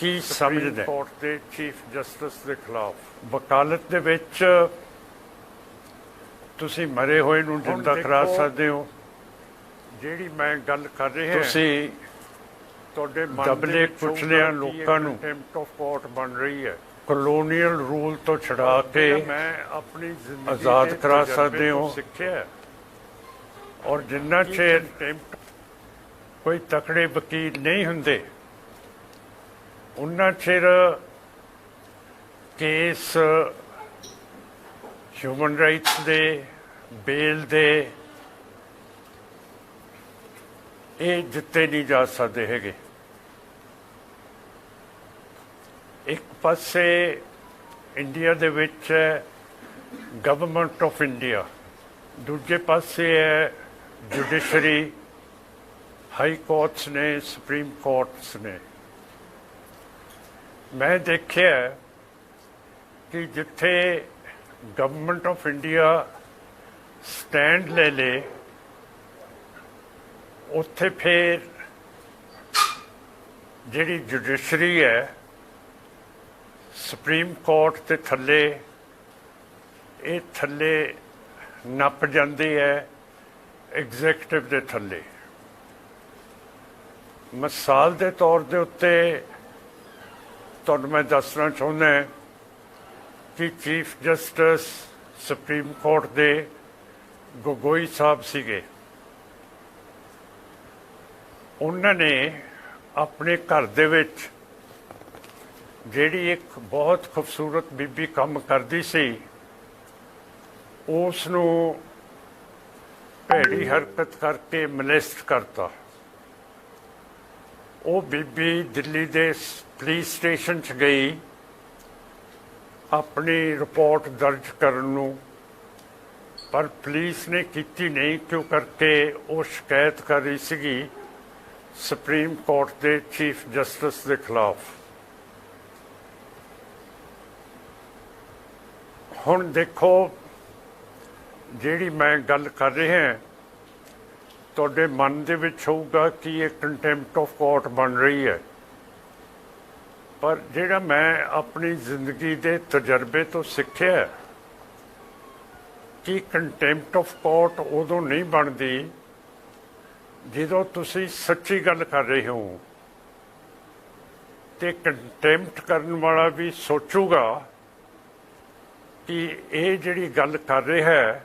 Supreme ਸਮਝਦੇ court ਦੇ chief justice ਦੇ ਖਿਲਾਫ ਵਕਾਲਤ ਦੇ ਵਿੱਚ ਤੁਸੀਂ ਮਰੇ ਹੋਏ ਨੂੰ ਜਿੰਦਾ ਕਰਾ ਸਕਦੇ ਹੋ। ਜਿਹੜੀ ਮੈਂ ਗੱਲ ਕਰ ਰਿਹਾ ਤੁਸੀਂ ਤੁਹਾਡੇ ਮਨ ਦਬਲੇ ਕੁਚਲਿਆਂ ਲੋਕਾਂ ਨੂੰ। contempt of court ਬਣ ਰਹੀ ਹੈ। ਕਲੋਨੀਅਲ ਰੂਲ ਤੋਂ ਛਡਾ ਕੇ ਮੈਂ ਆਪਣੀ ਜ਼ਿੰਦਗੀ ਆਜ਼ਾਦ ਕਰਾ ਸਕਦੇ ਹੋ। ਸਿੱਖਿਆ ਔਰ ਜਿੰਨਾ ਚਿਰ ਕੋਈ ਤਕੜੇ ਵਕੀਲ ਨਹੀਂ ਹੁੰਦੇ ਉਹਨਾਂ ਚਿਰ ਕੇਸ ਹਿਊਮਨ ਰਾਈਟਸ ਦੇ ਬੇਲ ਦੇ, ਇਹ ਜਿੱਤੇ ਨਹੀਂ ਜਾ ਸਕਦੇ ਹੈਗੇ। ਇੱਕ ਪਾਸੇ ਇੰਡੀਆ ਦੇ ਵਿੱਚ ਗਵਰਨਮੈਂਟ ਆਫ ਇੰਡੀਆ ਦੂਜੇ ਪਾਸੇ ਹੈ ਜੁਡੀਸ਼ਰੀ ਹਾਈ ਕੋਰਟਸ ਨੇ ਸੁਪਰੀਮ ਕੋਰਟਸ ਨੇ। ਮੈਂ ਦੇਖਿਆ ਕਿ ਜਿੱਥੇ ਗਵਰਨਮੈਂਟ ਆਫ ਇੰਡੀਆ ਸਟੈਂਡ ਲੈ ਲੇ, ਉੱਥੇ ਫਿਰ ਜਿਹੜੀ ਜੁਡੀਸ਼ਰੀ ਹੈ ਸੁਪਰੀਮ ਕੋਰਟ ਦੇ ਥੱਲੇ, ਇਹ ਥੱਲੇ ਨੱਪ ਜਾਂਦੀ ਹੈ ਐਗਜ਼ੈਕਟਿਵ ਦੇ ਥੱਲੇ। ਮਿਸਾਲ ਦੇ ਤੌਰ ਦੇ ਉੱਤੇ ਤੁਹਾਨੂੰ ਮੈਂ ਦੱਸਣਾ ਚਾਹੁੰਦਾ ਕਿ ਚੀਫ ਜਸਟਿਸ ਸੁਪਰੀਮ ਕੋਰਟ ਦੇ ਗੋਗੋਈ ਸਾਹਿਬ ਸੀਗੇ। ਉਹਨਾਂ ਨੇ ਆਪਣੇ ਘਰ ਦੇ ਵਿੱਚ ਜਿਹੜੀ ਇੱਕ ਬਹੁਤ ਖੂਬਸੂਰਤ ਬੀਬੀ ਕੰਮ ਕਰਦੀ ਸੀ ਉਸ ਨੂੰ ਭੈੜੀ ਹਰਕਤ ਕਰਕੇ ਮਲੇਸਟ ਕਰਤਾ। ਉਹ ਬੀਬੀ ਦਿੱਲੀ ਦੇ ਪੁਲਿਸ ਸਟੇਸ਼ਨ 'ਚ ਗਈ, ਆਪਣੀ ਰਿਪੋਰਟ ਦਰਜ ਕਰਨ ਨੂੰ। ਪਰ ਪੁਲਿਸ ਨੇ ਕੀਤੀ ਨਹੀਂ, ਕਿਉਂ ਕਰਕੇ ਉਹ ਸ਼ਿਕਾਇਤ ਕਰ ਰਹੀ ਸੀਗੀ ਸੁਪਰੀਮ ਕੋਰਟ ਦੇ ਚੀਫ ਜਸਟਿਸ ਦੇ ਖਿਲਾਫ। ਹੁਣ ਦੇਖੋ, ਜਿਹੜੀ ਮੈਂ ਗੱਲ ਕਰ ਰਿਹਾ ਤੁਹਾਡੇ ਮਨ ਦੇ ਵਿੱਚ ਹੋਊਗਾ ਕਿ ਇਹ ਕੰਟੈਂਪਟ ਆਫ ਕੋਰਟ ਬਣ ਰਹੀ ਹੈ। ਪਰ ਜਿਹੜਾ ਮੈਂ ਆਪਣੀ ਜ਼ਿੰਦਗੀ ਦੇ ਤਜਰਬੇ ਤੋਂ ਸਿੱਖਿਆ ਕਿ ਕੰਟੈਂਪਟ ਆਫ ਕੋਰਟ ਉਦੋਂ ਨਹੀਂ ਬਣਦੀ ਜਦੋਂ ਤੁਸੀਂ ਸੱਚੀ ਗੱਲ ਕਰ ਰਹੇ ਹੋ ਤੇ ਕੰਟੈਂਪਟ ਕਰਨ ਵਾਲਾ ਵੀ ਸੋਚੂਗਾ ਕਿ ਇਹ ਜਿਹੜੀ ਗੱਲ ਕਰ ਰਿਹਾ ਹੈ,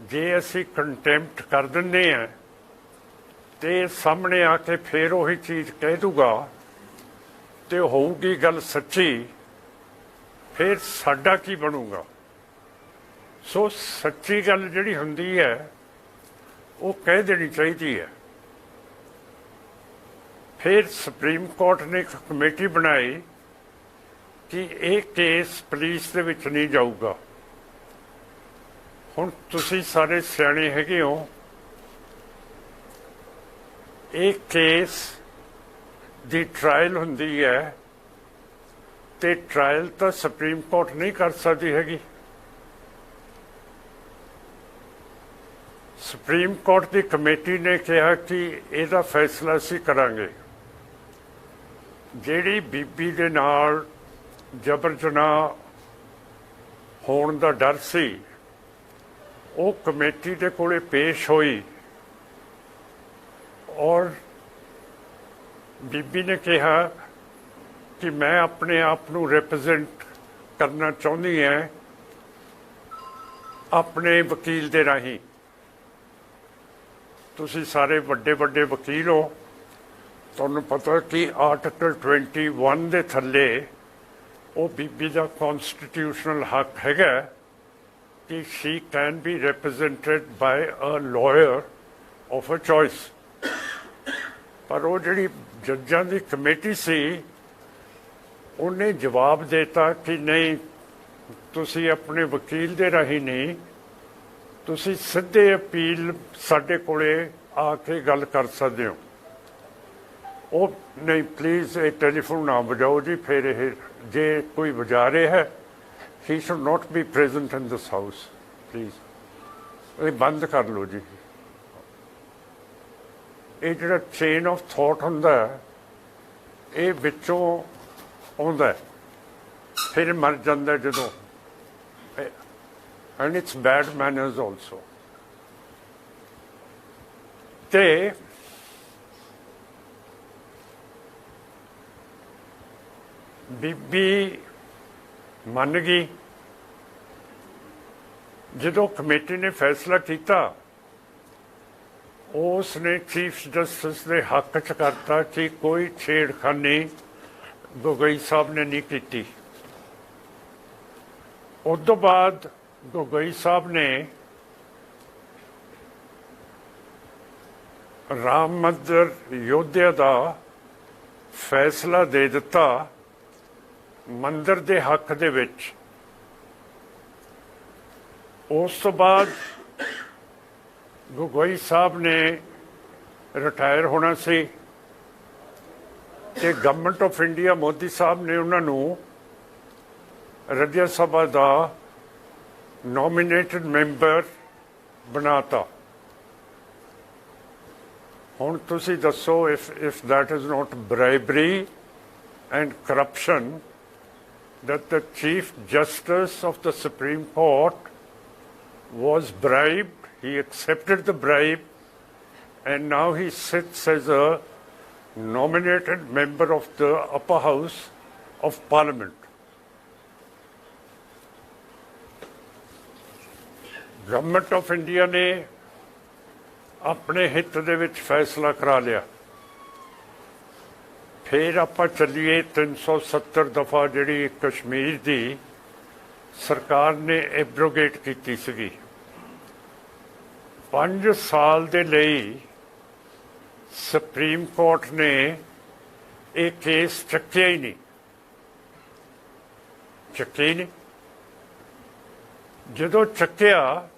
ਜੇ ਅਸੀਂ ਕੰਟੈਂਪਟ ਕਰ ਦਿੰਦੇ ਆ ਤੇ ਸਾਹਮਣੇ ਆ ਕੇ ਫੇਰ ਉਹੀ ਚੀਜ਼ ਕਹਿ ਦੂਗਾ ਤੇ ਹੋਊਗੀ ਗੱਲ ਸੱਚੀ, ਫਿਰ ਸਾਡਾ ਕੀ ਬਣੂਗਾ? ਸੋ ਸੱਚੀ ਗੱਲ ਜਿਹੜੀ ਹੁੰਦੀ ਹੈ, ਉਹ ਕਹਿ ਦੇਣੀ ਚਾਹੀਦੀ ਹੈ। ਫਿਰ ਸੁਪਰੀਮ ਕੋਰਟ ਨੇ ਇੱਕ ਕਮੇਟੀ ਬਣਾਈ ਕਿ ਇਹ ਕੇਸ ਪੁਲਿਸ ਦੇ ਵਿੱਚ ਨਹੀਂ ਜਾਊਗਾ। ਹੁਣ ਤੁਸੀਂ ਸਾਰੇ ਸਿਆਣੇ ਹੈਗੇ ਹੋ। ਇਹ ਕੇਸ ਦੀ ਟ੍ਰਾਇਲ ਹੁੰਦੀ ਹੈ ਤੇ ਟ੍ਰਾਇਲ ਤਾਂ ਸੁਪਰੀਮ ਕੋਰਟ ਨਹੀਂ ਕਰ ਸਕਦੀ ਹੈਗੀ। ਸੁਪਰੀਮ ਕੋਰਟ ਦੀ ਕਮੇਟੀ ਨੇ ਕਿਹਾ ਕਿ ਇਹਦਾ ਫੈਸਲਾ ਅਸੀਂ ਕਰਾਂਗੇ। ਜਿਹੜੀ ਬੀਬੀ ਦੇ ਨਾਲ ਜਬਰ ਜਨਾਹ ਹੋਣ ਦਾ ਡਰ ਸੀ, ਉਹ ਕਮੇਟੀ ਦੇ ਕੋਲੇ ਪੇਸ਼ ਹੋਈ ਔਰ ਬੀਬੀ ਨੇ ਕਿਹਾ ਕਿ ਮੈਂ ਆਪਣੇ ਆਪ ਨੂੰ ਰਿਪਰੈਜ਼ੈਂਟ ਕਰਨਾ ਚਾਹੁੰਦੀ ਹਾਂ ਆਪਣੇ ਵਕੀਲ ਦੇ ਰਾਹੀਂ। ਤੁਸੀਂ ਸਾਰੇ ਵੱਡੇ ਵੱਡੇ ਵਕੀਲ ਹੋ। ਤੁਹਾਨੂੰ ਪਤਾ ਕਿ ਆਰਟੀਕਲ 21 ਦੇ ਥੱਲੇ ਉਹ ਬੀਬੀ ਦਾ ਕਨਸਟੀਟਿਊਸ਼ਨਲ ਹੱਕ ਹੈਗਾ ਕਿ she can be represented by a lawyer of a choice ਪਰ ਉਹ ਜਿਹੜੀ ਜੱਜਾਂ ਦੀ ਕਮੇਟੀ ਸੀ, ਉਹਨੇ ਜਵਾਬ ਦਿੱਤਾ ਕਿ ਨਹੀਂ, ਤੁਸੀਂ ਆਪਣੇ ਵਕੀਲ ਦੇ ਰਾਹੀਂ ਨਹੀਂ, ਤੁਸੀਂ ਸਿੱਧੇ ਅਪੀਲ ਸਾਡੇ ਕੋਲੇ ਆ ਕੇ ਗੱਲ ਕਰ ਸਕਦੇ ਹੋ। ਉਹ ਨਹੀਂ ਪਲੀਜ਼ ਇਹ ਟੈਲੀਫੋਨ ਨਾ ਵਜਾਓ ਜੀ, ਫਿਰ ਇਹ ਜੇ ਕੋਈ ਵਜਾ ਰਿਹਾ ਹੈ, he should not be present in this house, please ਇਹ ਬੰਦ ਕਰ ਲਓ ਜੀ। ਇਹ ਜਿਹੜਾ ਚੇਨ ਆਫ ਥਾਟ ਹੁੰਦਾ ਇਹ ਵਿੱਚੋਂ ਆਉਂਦਾ ਫਿਰ ਮਰ ਜਾਂਦਾ ਜਦੋਂ। And it's bad manners also ਤੇ ਬੀਬੀ ਮੰਨ ਗਈ। ਜਦੋਂ ਕਮੇਟੀ ਨੇ ਫੈਸਲਾ ਕੀਤਾ ਉਸ ਨੇ ਚੀਫ ਜਸਟਿਸ ਦੇ ਹੱਕ ਚ ਕਰਤਾ ਕਿ ਕੋਈ ਛੇੜਖਾਨੀ ਗੋਗਈ ਸਾਹਿਬ ਨੇ ਨਹੀਂ ਕੀਤੀ। ਉਸ ਤੋਂ ਬਾਅਦ ਗੋਗੋਈ ਸਾਹਿਬ ਨੇ ਰਾਮ ਮੰਦਰ ਯੋਧਿਆ ਦਾ ਫੈਸਲਾ ਦੇ ਦਿੱਤਾ ਮੰਦਰ ਦੇ ਹੱਕ ਦੇ ਵਿੱਚ। ਉਸ ਤੋਂ ਬਾਅਦ ਗੋਗੋਈ ਸਾਹਿਬ ਨੇ ਰਿਟਾਇਰ ਹੋਣਾ ਸੀ ਤੇ government of India Modi Sahib ਨੇ ਉਹਨਾਂ ਨੂੰ ਰਾਜ ਸਭਾ ਦਾ ਨੋਮੀਨੇਟਡ ਮੈਂਬਰ ਬਣਾਤਾ ਹੁਣ ਤੁਸੀਂ ਦੱਸੋ if if that is not bribery and corruption that the Chief Justice of the Supreme Court was bribed he accepted the bribe and now he sits as a nominated member of the upper house of parliament government of India ਨੇ ਆਪਣੇ ਹਿੱਤ ਦੇ ਵਿੱਚ ਫੈਸਲਾ ਕਰਾ ਲਿਆ ਫਿਰ ਆਪਾਂ ਚੱਲੀਏ 370 ਦਫਾ ਜਿਹੜੀ ਕਸ਼ਮੀਰ ਦੀ ਸਰਕਾਰ ਨੇ ਐਬਰੋਗੇਟ ਕੀਤੀ ਸੀਗੀ 5 ਸਾਲ ਦੇ ਲਈ ਸੁਪਰੀਮ ਕੋਰਟ ਨੇ ਇਹ ਕੇਸ ਚੱਕਿਆ ਹੀ ਨਹੀਂ। ਚੱਕਿਆ ਹੀ ਨਹੀਂ। ਜਦੋਂ ਚੱਕਿਆ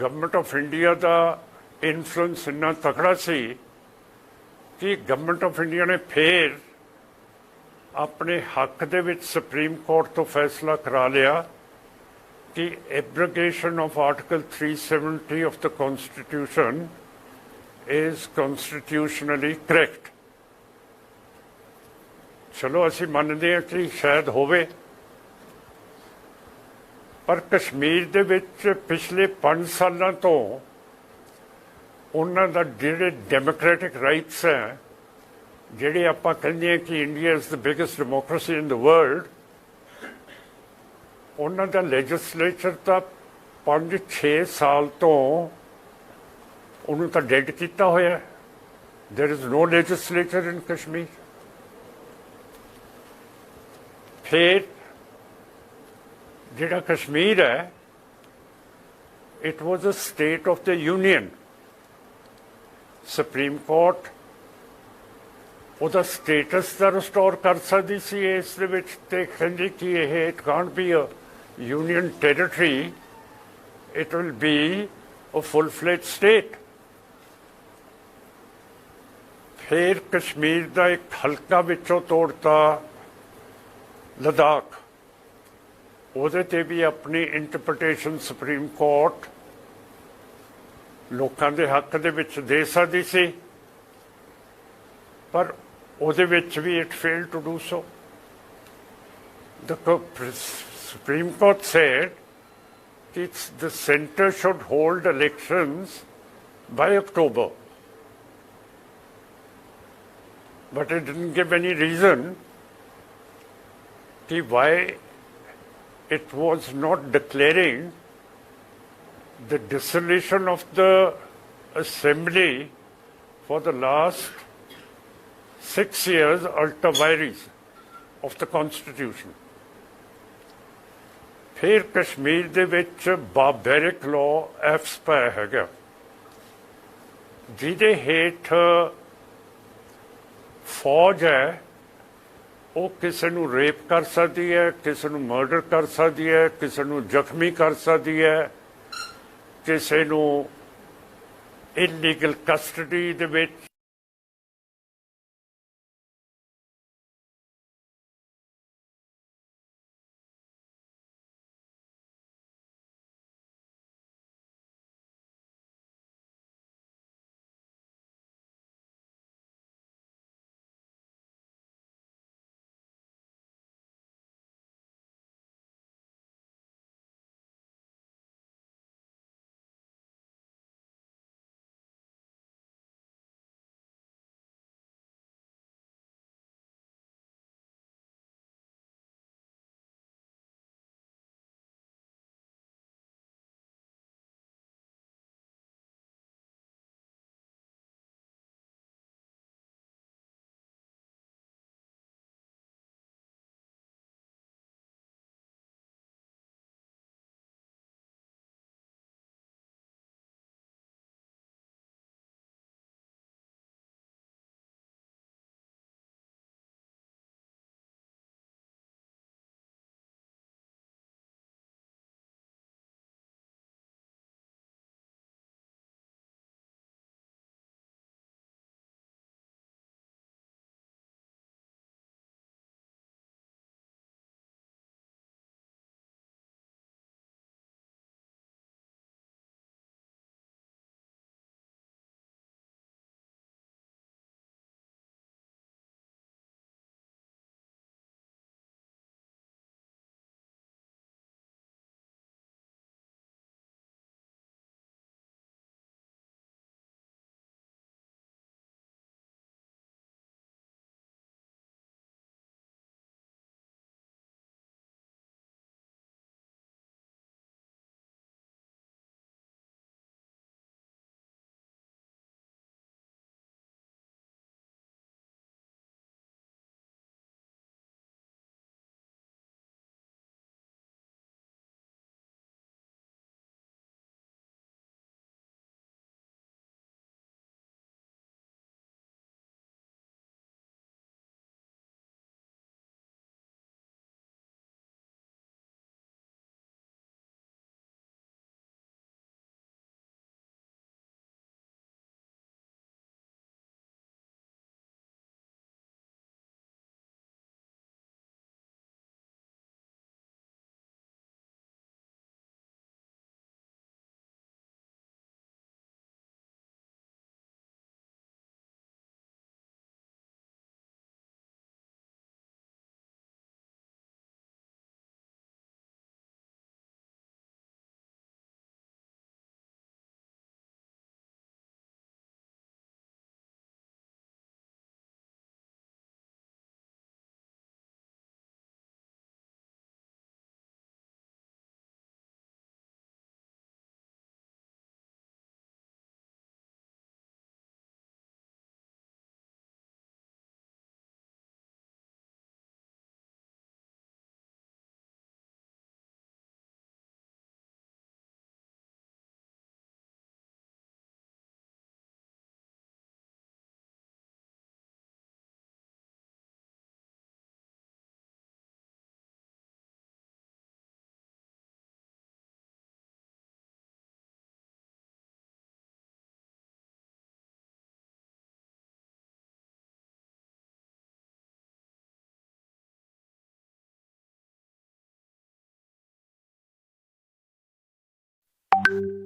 ਗਵਰਨਮੈਂਟ ਆਫ ਇੰਡੀਆ ਦਾ ਇਨਫਲੂਐਂਸ ਇੰਨਾ ਤਕੜਾ ਸੀ ਕਿ ਗਵਰਨਮੈਂਟ ਆਫ ਇੰਡੀਆ ਨੇ ਫੇਰ ਆਪਣੇ ਹੱਕ ਦੇ ਵਿੱਚ ਸੁਪਰੀਮ ਕੋਰਟ ਤੋਂ ਫੈਸਲਾ ਕਰਾ ਲਿਆ। ਕਿ abrogation of article 370 of the constitution is constitutionally correct. ਚਲੋ, ਅਸੀਂ ਮੰਨਦੇ ਹਾਂ ਕਿ ਸ਼ਾਇਦ ਹੋਵੇ। ਪਰ ਕਸ਼ਮੀਰ ਦੇ ਵਿੱਚ ਪਿਛਲੇ 5 ਸਾਲਾਂ ਤੋਂ ਉਹਨਾਂ ਦਾ ਜਿਹੜੇ ਡੈਮੋਕ੍ਰੈਟਿਕ ਰਾਈਟਸ ਹੈ, ਜਿਹੜੇ ਆਪਾਂ ਕਹਿੰਦੇ ਹਾਂ ਕਿ India is the biggest democracy in the world ਉਹਨਾਂ ਦਾ ਲੈਜਿਸਲੇਚਰ ਤਾਂ 5-6 ਸਾਲ ਤੋਂ ਉਹਨੂੰ ਤਾਂ ਡੈਡ ਕੀਤਾ ਹੋਇਆ ਹੈ। There is no legislature in Kashmir. ਫਿਰ ਜਿਹੜਾ ਕਸ਼ਮੀਰ ਹੈ it was a state of the union supreme court ਉਹਦਾ ਸਟੇਟਸ ਦਾ ਰਿਸਟੋਰ ਕਰ ਸਕਦੀ ਸੀ ਇਸ ਦੇ ਵਿੱਚ ਤੇ ਕਹਿੰਦੀ ਕਿ ਇਹ it can't be a union territory it will be a full fledged state ਫਿਰ ਕਸ਼ਮੀਰ ਦਾ ਇੱਕ ਹਲਕਾ ਵਿੱਚੋਂ ਤੋੜਤਾ ਲਦਾਖ। ਉਹਦੇ ਤੇ ਵੀ ਆਪਣੀ ਇੰਟਰਪ੍ਰੀਟੇਸ਼ਨ ਸੁਪਰੀਮ ਕੋਰਟ ਲੋਕਾਂ ਦੇ ਹੱਕ ਦੇ ਵਿੱਚ ਦੇ ਸਕਦੀ ਸੀ। ਪਰ ਉਹਦੇ ਵਿੱਚ ਵੀ it fail to do so The Supreme Court said it's the center should hold elections by October. But it didn't give any reason why it was not declaring the dissolution of the assembly for the last six years ultra vires of the constitution. ਫਿਰ ਕਸ਼ਮੀਰ ਦੇ ਵਿੱਚ ਬਾਬੈਰਿਕ law ਐਫਸ ਹੈਗਾ ਜਿਹਦੇ ਹੇਠ ਫੌਜ ਹੈ, ਉਹ ਕਿਸੇ ਨੂੰ ਰੇਪ ਕਰ ਸਕਦੀ ਹੈ, ਕਿਸੇ ਨੂੰ ਮਰਡਰ ਕਰ ਸਕਦੀ ਹੈ, ਕਿਸੇ ਨੂੰ ਜ਼ਖਮੀ ਕਰ ਸਕਦੀ ਹੈ, ਕਿਸੇ ਨੂੰ ਇਲੀਗਲ ਕਸਟਡੀ ਦੇ ਵਿੱਚ ਜੀ